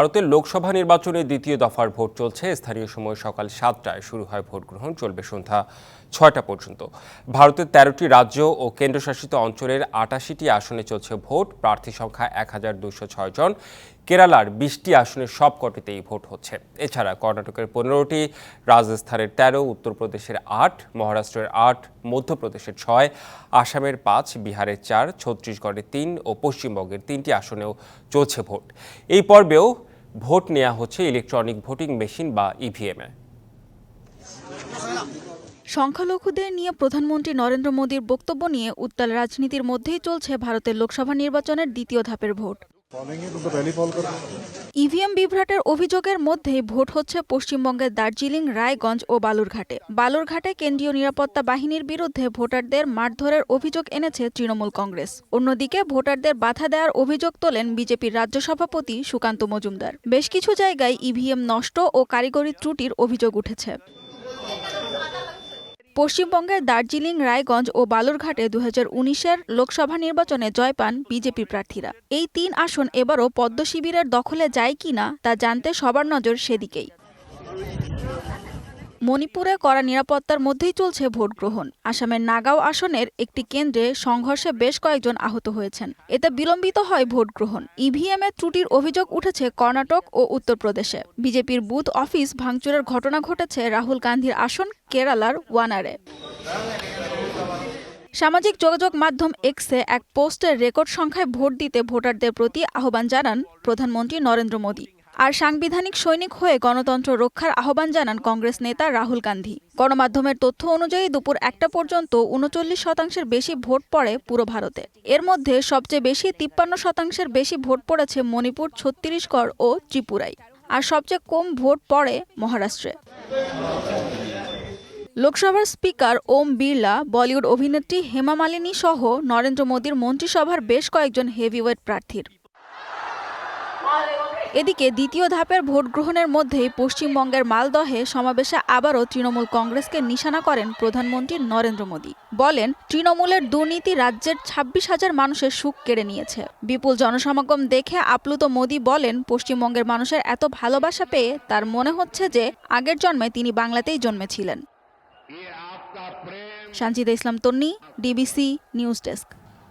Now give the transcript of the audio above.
ভারতের লোকসভা নির্বাচনে দ্বিতীয় দফার ভোট চলছে। স্থানীয় সময় সকাল সাতটায় শুরু হয় ভোট গ্রহণ, চলবে সন্ধ্যা ছয়টা পর্যন্ত। ভারতের তেরোটি রাজ্য ও কেন্দ্রশাসিত অঞ্চলের আটাশিটি আসনে চলছে ভোট। প্রার্থী সংখ্যা এক হাজার দুশো ছয় জন। কেরালার বিশটি আসনের সবকটিতেই ভোট হচ্ছে। এছাড়া কর্ণাটকের পনেরোটি, রাজস্থানের তেরো, উত্তরপ্রদেশের আট, মহারাষ্ট্রের আট, মধ্যপ্রদেশের ছয়, আসামের পাঁচ, বিহারের চার, ছত্তিশগড়ের তিন ও পশ্চিমবঙ্গের তিনটি আসনেও চলছে ভোট। এই পর্বেও ভোট নেওয়া হচ্ছে ইলেকট্রনিক ভোটিং মেশিন বা ইভিএম ইভিএমে সংখ্যালঘুদের নিয়ে প্রধানমন্ত্রী নরেন্দ্র মোদীর বক্তব্য নিয়ে উত্তাল রাজনীতির মধ্যেই চলছে ভারতের লোকসভা নির্বাচনের দ্বিতীয় ধাপের ভোট। ইভিএম বিভ্রাটের অভিযোগের মধ্যেই ভোট হচ্ছে পশ্চিমবঙ্গের দার্জিলিং, রায়গঞ্জ ও বালুরঘাটে। বালুরঘাটে কেন্দ্রীয় নিরাপত্তা বাহিনীর বিরুদ্ধে ভোটারদের মারধরের অভিযোগ এনেছে তৃণমূল কংগ্রেস। অন্যদিকে ভোটারদের বাধা দেওয়ার অভিযোগ তোলেন বিজেপির রাজ্য সভাপতি সুকান্ত মজুমদার। বেশ কিছু জায়গায় ইভিএম নষ্ট ও কারিগরি ত্রুটির অভিযোগ উঠেছে। পশ্চিমবঙ্গের দার্জিলিং, রায়গঞ্জ ও বালুরঘাটে দু হাজার লোকসভা নির্বাচনে জয় পান বিজেপি প্রার্থীরা। এই তিন আসন এবারও পদ্ম শিবিরের দখলে যায় কিনা তা জানতে সবার নজর সেদিকেই। মণিপুরে কড়া নিরাপত্তার মধ্যেই চলছে ভোট গ্রহণ। আসামের নাগাঁও আসনের একটি কেন্দ্রে সংঘর্ষে বেশ কয়েকজন আহত হয়েছেন। এতে বিলম্বিত হয় ভোট গ্রহণ। ইভিএম এর ত্রুটির অভিযোগ উঠেছে কর্ণাটক ও উত্তরপ্রদেশে। বিজেপির বুথ অফিস ভাঙচুরের ঘটনা ঘটেছে রাহুল গান্ধীর আসন কেরালার ওয়ানারে। সামাজিক যোগাযোগ মাধ্যম এক্সে এক পোস্টের রেকর্ড সংখ্যায় ভোট দিতে ভোটারদের প্রতি আহ্বান জানান প্রধানমন্ত্রী নরেন্দ্র মোদী। আর সাংবিধানিক সৈনিক হয়ে গণতন্ত্র রক্ষার আহ্বান জানান কংগ্রেস নেতা রাহুল গান্ধী। গণমাধ্যমের তথ্য অনুযায়ী দুপুর একটা পর্যন্ত উনচল্লিশ শতাংশের বেশি ভোট পড়ে পুরো ভারতে। এর মধ্যে সবচেয়ে বেশি তিপ্পান্ন শতাংশের বেশি ভোট পড়েছে মণিপুর, ছত্তিশগড় ও ত্রিপুরায়। আর সবচেয়ে কম ভোট পড়ে মহারাষ্ট্রে। লোকসভার স্পিকার ওম বিড়লা, বলিউড অভিনেত্রী হেমা মালিনী সহ নরেন্দ্র মোদীর মন্ত্রিসভার বেশ কয়েকজন হেভিওয়েট প্রার্থীর। এদিকে দ্বিতীয় ধাপের ভোট গ্রহণের মধ্যেই পশ্চিমবঙ্গের মালদহে সমাবেশে আবারও তৃণমূল কংগ্রেসকে নিশানা করেন প্রধানমন্ত্রী নরেন্দ্র মোদী। বলেন তৃণমূলের দুর্নীতি রাজ্যের ছাব্বিশ হাজার মানুষের সুখ কেড়ে নিয়েছে। বিপুল জনসমাগম দেখে আপ্লুত মোদী বলেন পশ্চিমবঙ্গের মানুষের এত ভালোবাসা পেয়ে তার মনে হচ্ছে যে আগের জন্মে তিনি বাংলাতেই জন্মেছিলেন। Sanjida Islam Tonni DBC news desk.